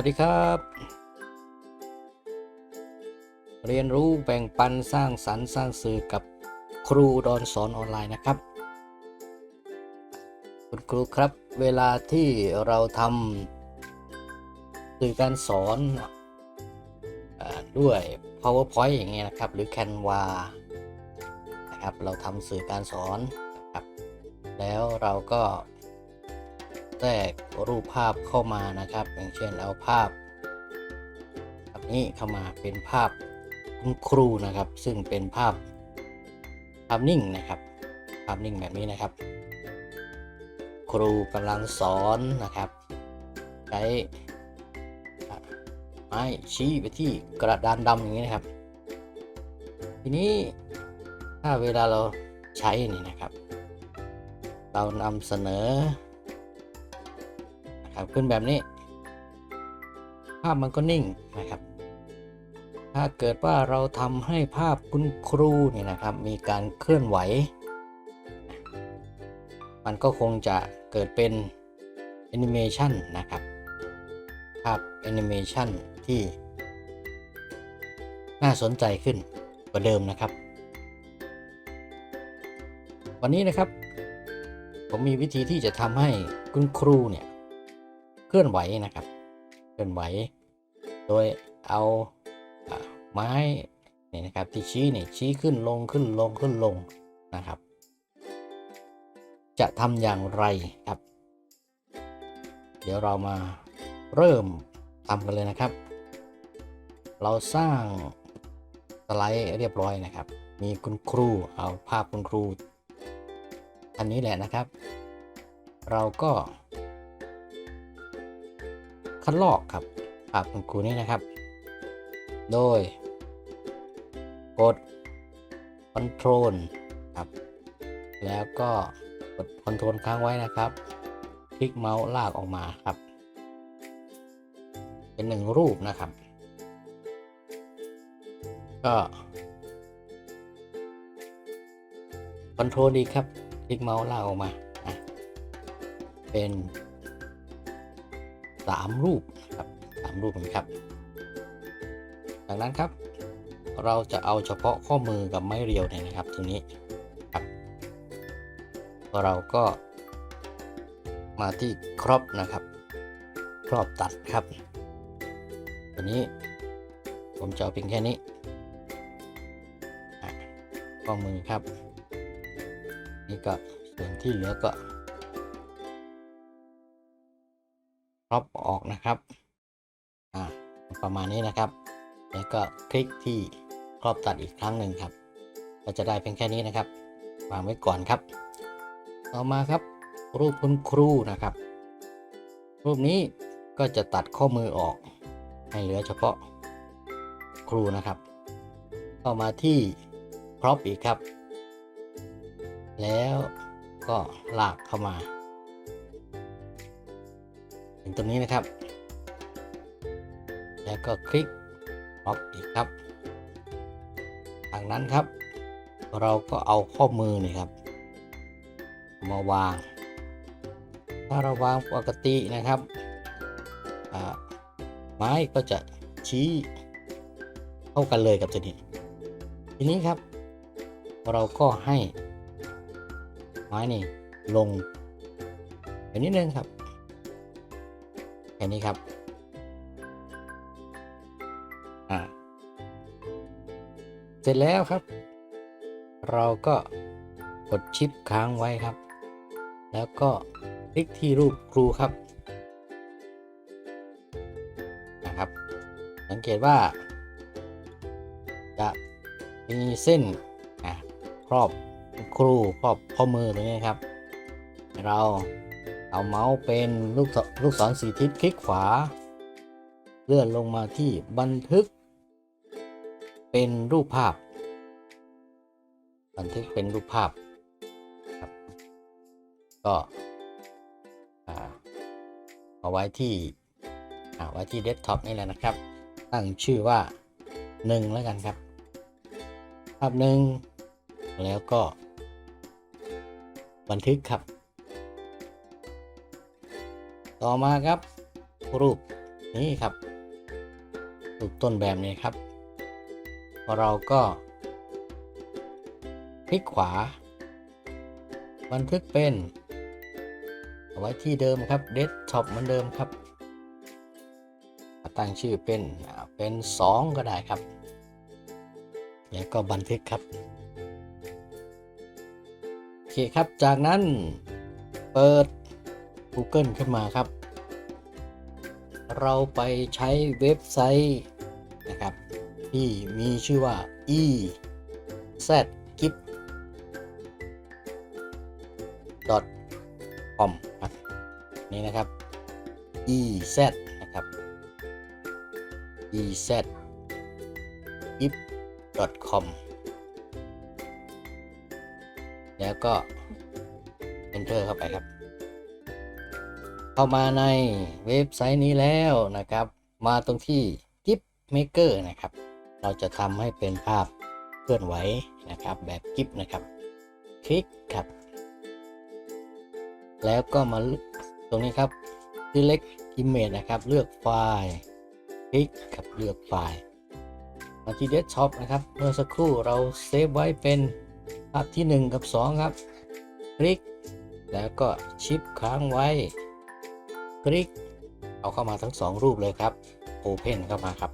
วัสดีครับ เรียนรู้แบ่งปันสร้างสรรค์สร้างสื่อกับครูดอนสอนออนไลน์นะครับ คุณครูครับเวลาที่เราทำสื่อการสอนอด้วย PowerPoint อย่างเงี้ยนะครับ หรือ Canva นะครับเราทำสื่อการสอนนะครับ แล้วเราก็ แทรกรูปภาพเข้ามานะครับ อย่างเช่นเอาภาพแบบนี้เข้ามาเป็นภาพคุณครูนะครับ ซึ่งเป็นภาพภาพนิ่งนะครับ ภาพนิ่งแบบนี้นะครับ ครูกำลังสอนนะครับ ใช้ไม้ชี้ไปที่กระดานดำอย่างนี้นะครับ ทีนี้ถ้าเวลาเราใช้นี่นะครับ เรานำเสนอ นะครับขึ้นแบบนี้ ภาพมันก็นิ่งนะครับ ถ้าเกิดว่าเราทำให้ภาพคุณครูเนี่ยนะครับ มีการเคลื่อนไหว มันก็คงจะเกิดเป็นแอนิเมชันนะครับ ภาพแอนิเมชันที่น่าสนใจขึ้นกว่าเดิมนะครับ วันนี้นะครับ ผมมีวิธีที่จะทำให้คุณครูเนี่ย เคลื่อนไหวนะครับ เคลื่อนไหว โดยเอาอไม้เนี่ยนะครับที่ชี้เนี่ยชี้ขึ้นลงขึ้นลงขึ้นลงนะครับ จะทำอย่างไรครับ เดี๋ยวเรามาเริ่มทำกันเลยนะครับ เราสร้างสไลด์เรียบร้อยนะครับ มีคุณครูเอาภาพคุณครูอันนี้แหละนะครับ เราก็ คัดลอกครับภาพคุณครูนี้นะครับ โดย กด Ctrl ครับ แล้วก็กด Ctrl ค้างไว้นะครับ คลิกเมาส์ลากออกมาครับ เป็นหนึ่งรูปนะครับ ก็ Ctrl ดีครับ คลิกเมาส์ลากออกมา เป็น สามรูปนะครับสามรูปนะครับ จากนั้นครับ เราจะเอาเฉพาะข้อมือกับไม้เรียวเนี่ยนะครับ ตรงนี้ครับเราก็มาที่ครอบนะครับ ครอบตัดครับ ตัวนี้ผมจะเอาเพียงแค่นี้ข้อมือครับ นี่ก็ส่วนที่เหลือก็ ครอบออกนะครับอ่าประมาณนี้นะครับ แล้วก็คลิกที่ครอบตัดอีกครั้งหนึ่งครับ ก็จะได้เพียงแค่นี้นะครับวางไว้ก่อนครับ ต่อมาครับ รูปคุณครูนะครับ รูปนี้ก็จะตัดข้อมือออก ให้เหลือเฉพาะครูนะครับต่อมาที่ครอปอีกครับ แล้วก็ลากเข้ามา ถึงตรงนี้นะครับ แล้วก็คลิกล็อกอีกครับจากนั้นครับ เราก็เอาข้อมือนี่ครับ มาวาง ถ้าเราวางปกตินะครับไม้ก็จะชี้เท่ากันเลยกับตัวนี้ ทีนี้ครับ เราก็ให้ไม้นี่ลงแบบนี้นึงครับ แค่นี้ครับอ่าเสร็จแล้วครับ เราก็กดชิปค้างไว้ครับ แล้วก็คลิกที่รูปครูครับนะครับ สังเกตว่า จะมีเส้นอะครอบครูครอบข้อมือตรงนี้ครับ เรา เอาเมาส์เป็นลูกศรลูกศรสีทิศคลิกขวา เลื่อนลงมาที่บันทึก เป็นรูปภาพ บันทึกเป็นรูปภาพครับก็เอาไว้ที่เอาไว้ที่เดสก์ท็อปนี่แหละนะครับ ตั้งชื่อว่า 1 แล้วกันครับ ภาพหนึ่งแล้วก็ บันทึกครับ ต่อมาครับ รูปนี่ครับ รูปต้นแบบนี้ครับ เราก็คลิกขวา บันทึกเป็นเอาไว้ที่เดิมครับเดสก์ท็อปเหมือนเดิมครับตั้งชื่อเป็นเป็น 2 ก็ได้ครับแล้วก็บันทึกครับโอเคครับจากนั้นเปิด Google ขึ้นมาครับ เราไปใช้เว็บไซต์นะครับ ที่มีชื่อว่า e z g i p com ครับนี่นะครับ e z นะครับ e z g i p com แล้วก็ enter เข้าไปครับ เข้ามาในเว็บไซต์นี้แล้วนะครับ มาตรงที่ GIF Maker นะครับ เราจะทำให้เป็นภาพเคลื่อนไหวนะครับ แบบ GIF นะครับ คลิกครับ แล้วก็มาตรงนี้ครับ select image นะครับ เลือกไฟล์คลิกครับเลือกไฟล์มาที่ desktop นะครับ เมื่อสักครู่เราเซฟไว้เป็นภาพที่ 1 กับ 2 ครับ คลิก แล้วก็ชิปค้างไว้ ลิก เอาเข้ามาทั้ง 2 รูปเลยครับ Open เข้ามาครับ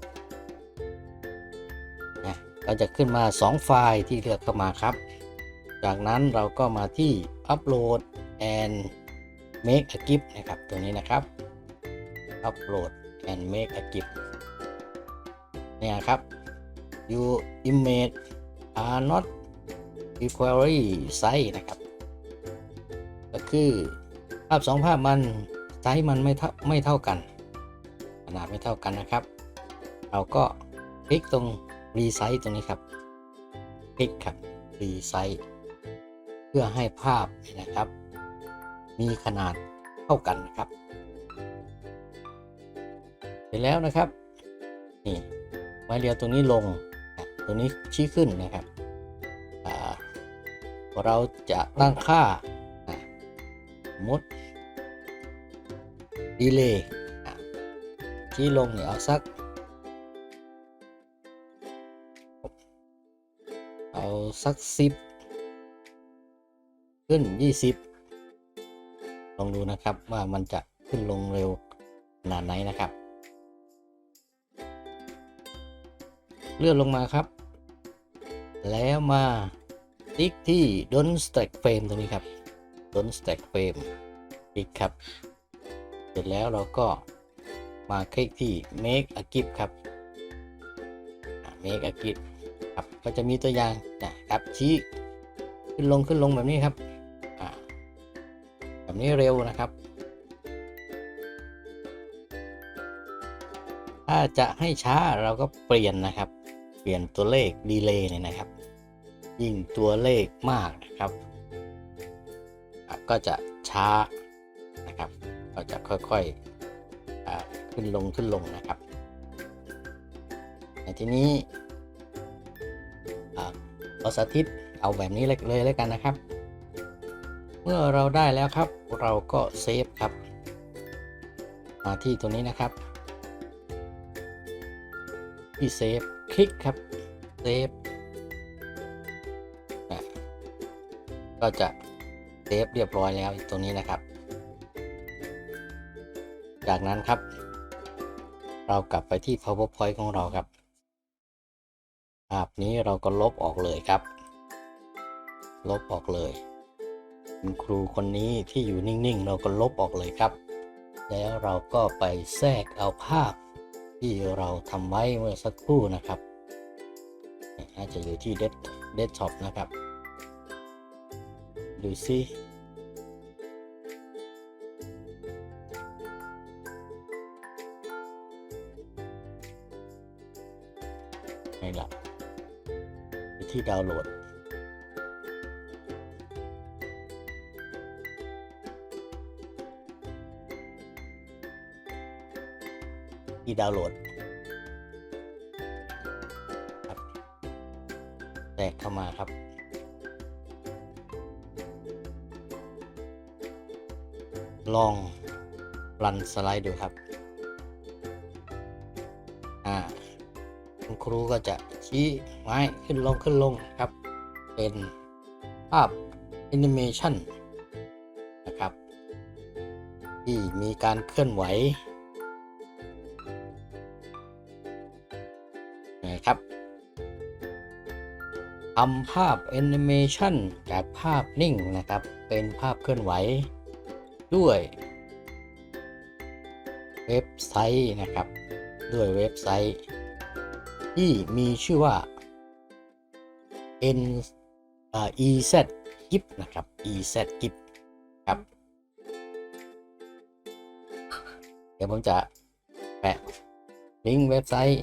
นะก็จะขึ้นมา 2 ไฟล์ที่เลือกเข้ามาครับ จากนั้นเราก็มาที่ Upload and Make a GIF นะครับ ตัวนี้นะครับ Upload and Make a GIF เนี่ยครับ you image are not equally size นะครับ ก็คือภาพสองภาพมัน ไซส์มันไม่เท่าไม่เท่ากัน ขนาดไม่เท่ากันนะครับ เราก็คลิกตรงรีไซส์ตรงนี้ครับ คลิกครับรีไซส์เพื่อให้ภาพนะครับ มีขนาดเท่ากันนะครับ เสร็จแล้วนะครับนี่ไม้เรียวตรงนี้ลงตรงนี้ชี้ขึ้นนะครับเราจะตั้งค่าสมมติ ดีเลย์ชี้ลงเนี่ยเอาสัก เอาสักสิบขึ้น 20 ลองดูนะครับว่ามันจะขึ้นลงเร็วขนาดไหนนะครับ เลื่อนลงมาครับ แล้วมาติ๊กที่ don't stack frame ตรงนี้ครับ don't stack frame คลิกครับ เสร็จแล้วเราก็มาคลิกที่ make a gif ครับ make a gif ครับก็จะมีตัวอย่างนะครับชี้ขึ้นลงขึ้นลงแบบนี้ครับแบบนี้เร็วนะครับ ถ้าจะให้ช้าเราก็เปลี่ยนนะครับ เปลี่ยนตัวเลขดีเลย์เนี่ยนะครับ ยิ่งตัวเลขมากนะครับ ก็จะช้า ก็จะค่อยๆขึ้นลงขึ้นลงนะครับ ในทีนี้เราสาธิตเอาแบบนี้เลยแล้วกันนะครับ เมื่อเราได้แล้วครับเราก็เซฟครับมาที่ตัวนี้นะครับ ที่เซฟคลิกครับเซฟก็จะเซฟเรียบร้อยแล้วตรงนี้นะครับ จากนั้นครับ เรากลับไปที่ powerpoint ของเราครับภาพนี้เราก็ลบออกเลยครับ ลบออกเลย คุณครูคนนี้ที่อยู่นิ่งๆ เราก็ลบออกเลยครับ แล้วเราก็ไปแทรกเอาภาพที่เราทำไว้เมื่อสักครู่นะครับน่าจะอยู่ที่เดสเดสท็อปนะครับ ดูซิ ที่ดาวน์โหลด ที่ดาวน์โหลดครับแตกเข้ามาครับลองรันสไลด์ดูครับ ครูก็จะชี้ไม้ขึ้นลงขึ้นลงครับ เป็นภาพแอนิเมชันนะครับ ที่มีการเคลื่อนไหวนะครับทำภาพแอนิเมชันจากภาพนิ่งนะครับ เป็นภาพเคลื่อนไหวด้วยเว็บไซต์นะครับ ด้วยเว็บไซต์ ที่มีชื่อว่า n อ่า ez gif นะครับ ez gif ครับ เดี๋ยวผมจะแปะลิงก์เว็บไซต์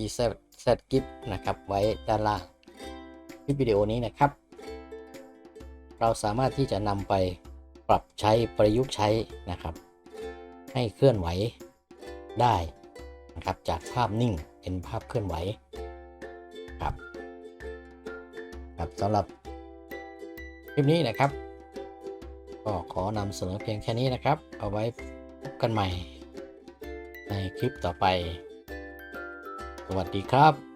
ez gif นะครับ ไว้ด้านล่างคลิปวิดีโอนี้นะครับ เราสามารถที่จะนำไปปรับใช้ประยุกต์ใช้นะครับ ให้เคลื่อนไหวได้นะครับจากภาพนิ่ง เป็นภาพเคลื่อนไหวครับครับสำหรับคลิปนี้นะครับ ก็ขอนำเสนอเพียงแค่นี้นะครับ เอาไว้พบกันใหม่ ในคลิปต่อไป สวัสดีครับ